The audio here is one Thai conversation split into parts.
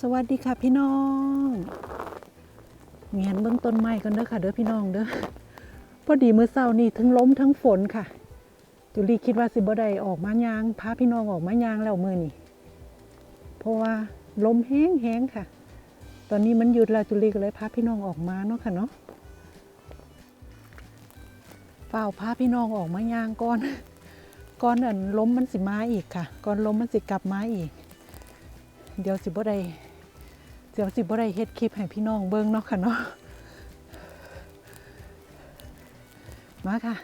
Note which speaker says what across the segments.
Speaker 1: สวัสดีค่ะพี่น้องเงียนเบื้องต้นไม้กันเด้อค่ะเด้อพี่น้องเด้อพอดีมื้อเช้านี่ทั้งล้มทั้งฝนค่ะ จุลีคิดว่าสิบ่ได้ออกมายางพาพี่น้องออกมายางแล้วมือนี้เพราะว่าลมแห้งแห้งค่ะ ตอนนี้มันหยุดแล้วจุลีก็เลยพาพี่น้องออกมาเนาะค่ะเนาะเฝ้าพาพี่น้องออกมายางก่อนก่อนอันล้มมันสิมาอีกค่ะก่อนล้มมันสิกลับมาอีก เดี๋ยวสิบ่ได้ เดี๋ยวสิบ่ได้เฮ็ดคลิปให้พี่น้องเบิ่งเนาะค่ะเนาะมาค่ะ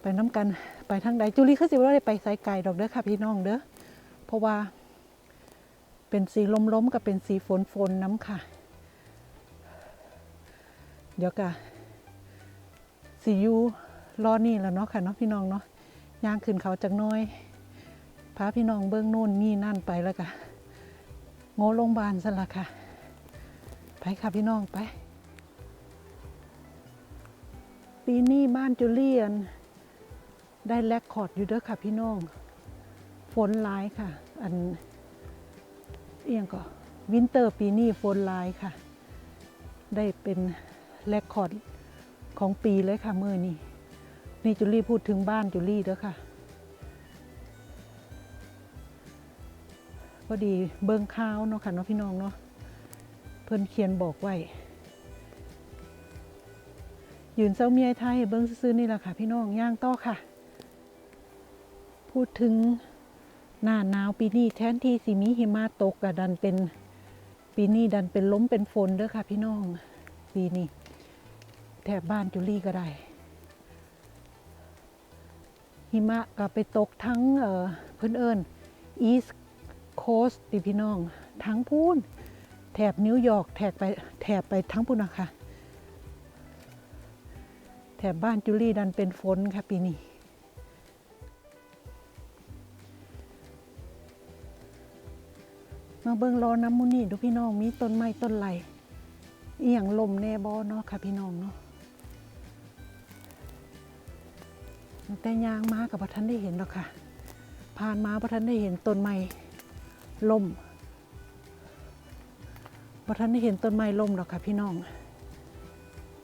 Speaker 1: ไปน้ำกันไปทางใดจุลีเขาสิบ่ได้ไปไสไกลดอกเด้อค่ะพี่น้องเด้อเพราะว่า เป็นสีลมๆกับเป็นสีฝนๆนน้ำค่ะ เดี๋ยวกะสียูรอนี่แล้วเนาะค่ะเนาะพี่น้องเนาะย่างขึ้นเขาจักน้อยพาพี่น้องเบิ่งโน่นนี่นั่นไปแล้วกะ โง่โรงพยาบาลสละค่ะ ไปค่ะพี่น้องไป ปีนี้บ้านจูเลียน ได้แลกคอร์ดอยู่เด้อค่ะพี่น้อง ฝนหลายค่ะ อัน เอียงก็วินเตอร์ปีนี้ฝนหลายค่ะ ได้เป็นแลกคอร์ดของปีเลยค่ะเมื่อนี้นี่จูลี่พูดถึงบ้านจูลี่เด้อค่ะ อดีเบิ่งข่าวเนาะค่ะเนาะพี่น้องเนาะเพิ่นเขียนบอกไว้ยืนเซาเมียไทยเบิ่งซื่อๆนี่แหละค่ะพี่น้องย่างต่อค่ะ พูดถึงหน้าหนาวปีนี้แทนที่สิมีหิมะตกกะดันเป็นปีนี้ดันเป็นล้มเป็นฝนเด้อค่ะ พี่น้องปีนี้แถบบ้านจุลี่ก็ได้ หิมะก็ไปตกทั้งเออเพิ่อนเอิญ East โคสติพี่น้อง ทั้งพูนแถบนิวยอร์กแถบไปแถบไปทั้งพูนนะคะ แถบบ้านจูลี่ดันเป็นฝนค่ะปีนี้มาเบิ่งรอน้ำมูนี่ดูพี่น้องมีต้นไม้ต้นไหลอียงลมแน่บอเนาะค่ะพี่น้องเนาะแต่ยางมากับพระท่านได้เห็นหรอกค่ะ ผ่านมาพระท่านได้เห็นต้นไม้ ล่มพระท่านได้เห็นต้นไม้ล่มหรอกค่ะพี่น้อง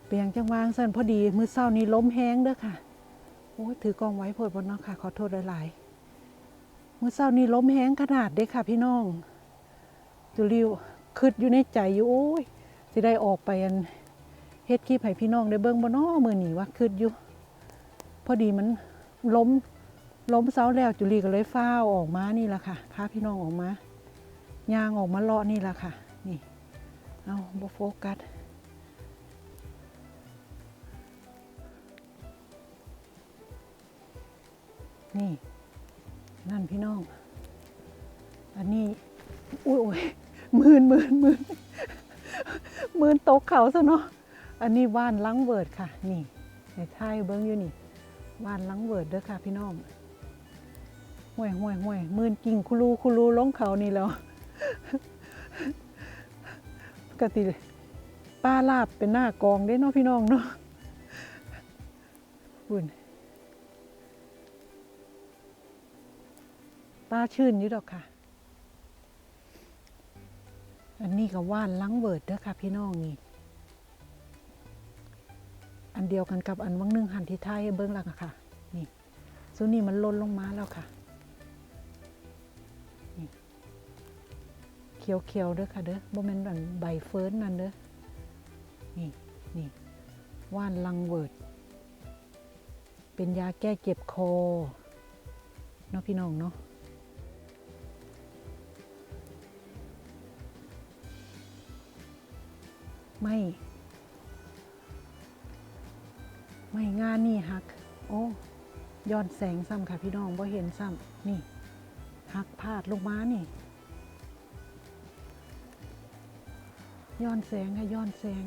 Speaker 1: เปียงจังวางสั่นพอดีมือเศร้านี้ล้มแห้งเด้อค่ะโอ้ยถือกองไว้โพดบนเนาะค่ะ ขอโทษหลายๆมือเศร้านี้ล้มแห้งขนาดเด้อค่ะ พี่น้องจุลิวคืดอยู่ในใจอยู่โอ้ยสิได้ออกไปอันเฮ็ดคลิปให้พี่น้องได้เบิ่งบ่น้อมือหนีว่าคืดอยู่ พอดีมันล้มล้มเสาแล้วจุลีก็เลยฟ้าออกมานี่แหละค่ะพาพี่น้องออกมา ยางออกมาเลาะนี่แหละค่ะ นี่ เอาบโฟกัส นี่ นั่นพี่น้อง อันนี้ อุ้ยโอ้ยมื่นมื่นมื่นมื่นตกเขาซะเนาะ อันนี้ว่านลังเวิร์ดค่ะ นี่ในท้ายเบิ้งอยู่นี่ว่านลังเวิร์ดเด้อค่ะพี่น้องห่วยห่วยห่วยมื่นกิ่งคุรูคุรูลงเขานี่แล้ว กติป้าลาบเป็นหน้ากองได้เนาะพี่น้องเนาะบุญป้าชื่นอยู่ดอกค่ะ อันนี้ก็ว่านลังเวิร์ดเด้อค่ะ พี่น้องนี่ อันเดียวกันกับอันวังนึ่งหันที่ไทยเบิ้องหลังอะค่ะ นี่ส่วนนี้มันล่นลงมาแล้วค่ะ เขียวๆเด้อค่ะเด้อบ่แม่นอันใบเฟิร์นนั่นเด้อนี่นี่ว่านลังเวิร์ด เป็นยาแก้เจ็บคอเนาะพี่น้องเนาะไม่ ไม่งานนี่ฮัก โอ้ย้อนแสงซ้ำค่ะพี่น้องบ่เห็นซ้ำนี่ฮักพาดลงมานี่ ย้อนแสงค่ะย้อนแสง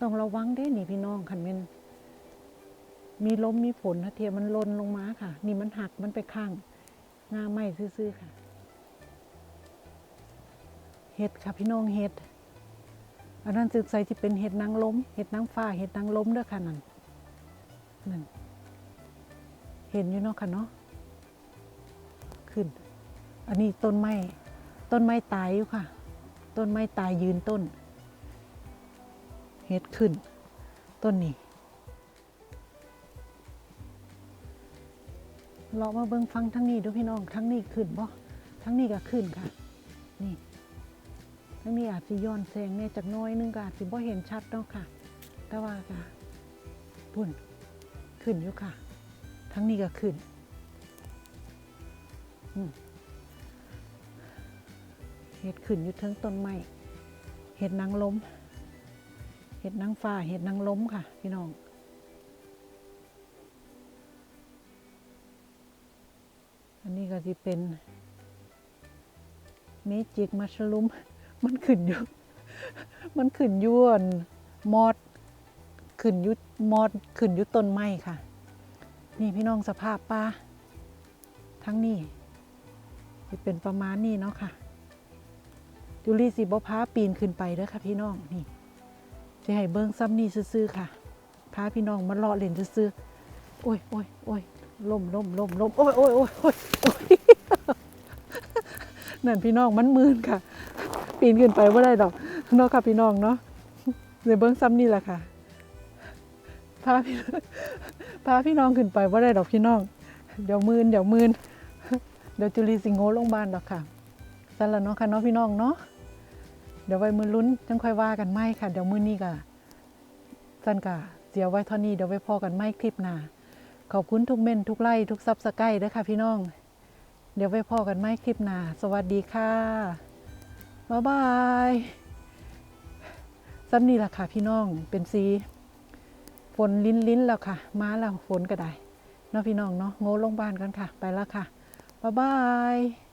Speaker 1: ต้องระวังเด้หนี่พี่น้องคันแมันมีลมมีฝนนะเทียมันลนลงมาค่ะ นี่มันหักมันไปข้างงาไหมซื่อๆค่ะ เห็ดค่ะพี่น้องเห็ดอันนั้นสึกใส่ที่เป็นเห็ดนางล้มเห็ดนางฟ้าเห็ดนางล้มเด้อค่ะนั่นนั่นเห็นอยู่เนาะค่ะเนาะขึ้น อันนี้ต้นไม้ ต้นไม้ตายอยู่ค่ะ ต้นไม้ตายยืนต้น เฮ็ดขึ้น ต้นนี้เรามาเบิ่งฟังทั้งนี้ดูพี่น้องทั้งนี้ขึ้นบ่ทั้งนี้ก็ขึ้นค่ะ นี่ทั้งนี้อาจจะย้อนแสงเนี่ยจากน้อยนึงก็อาจจะบ่เห็นชัดเนาะค่ะ แต่ว่าก็ปุ่นขึ้นอยู่ค่ะ ทั้งนี้ก็ขึ้น อืม ห็ดขึ้นอยู่ทั้งต้นไม้เห็ดนางล้ม เห็ดนางฟ้า เห็ดนางล้มค่ะ พี่น้อง อันนี้ก็จะเป็นเมจิกมัชลุม มันขึ้นอยู่ มันขึ้นยวนมอด ขึ้นยุมอด ขึ้นยุต้นไม้ค่ะ นี่พี่น้องสภาพป่าทั้งนี้จะเป็นประมาณนี้เนาะค่ะ จุลีสิบพาปีนขึ้นไปเด้อค่ะ พี่น้องนี่จะให้เบิ้งซ้ำนี่ซื่อๆค่ะพาพี่น้องมาเลาะเล่นซื่อๆโอ้ยโอ้ยโอ้ยล่มล่มล่มล่มโอ้ยโอ้ยโอ้ยโอ้ยนั่นพี่น้องมันมืนค่ะ ปีนขึ้นไปว่าได้ดอกเนาะค่ะพี่น้องเนาะเดี๋ยวเบิ้งซ้ำนี่แหละค่ะพาพี่พาพี่น้องขึ้นไปว่าได้ดอกพี่น้อง เดี๋ยวมืนเดี๋ยวมืนเดี๋ยวจุลีสิงโง่ลงบ้านดอกค่ะสั่นละเนาะค่ะเนาะพี่น้องเนาะ เดี๋ยวไว้มือลุ้นจังค่อยว่ากันไหมค่ะ เดี๋ยวมือนี้ก็สั่นกะเสียไว้เท่านี้เดี๋ยวไว้พอกันไหมคลิปหน้าขอบคุณทุกเม่นทุกไล่ทุกซับสไครต์ด้วยค่ะพี่น้อง เดี๋ยวไว้พอกันไหมคลิปหน้าสวัสดีค่ะบ๊ายบายซ้ำนี่แหละค่ะพี่น้องเป็นสีฝนลิ้นลิ้นแล้วค่ะ มาแล้วฝนก็ได้เนาะพี่น้องเนาะโง่ลงบ้านกันค่ะ ไปแล้วค่ะบ๊ายบาย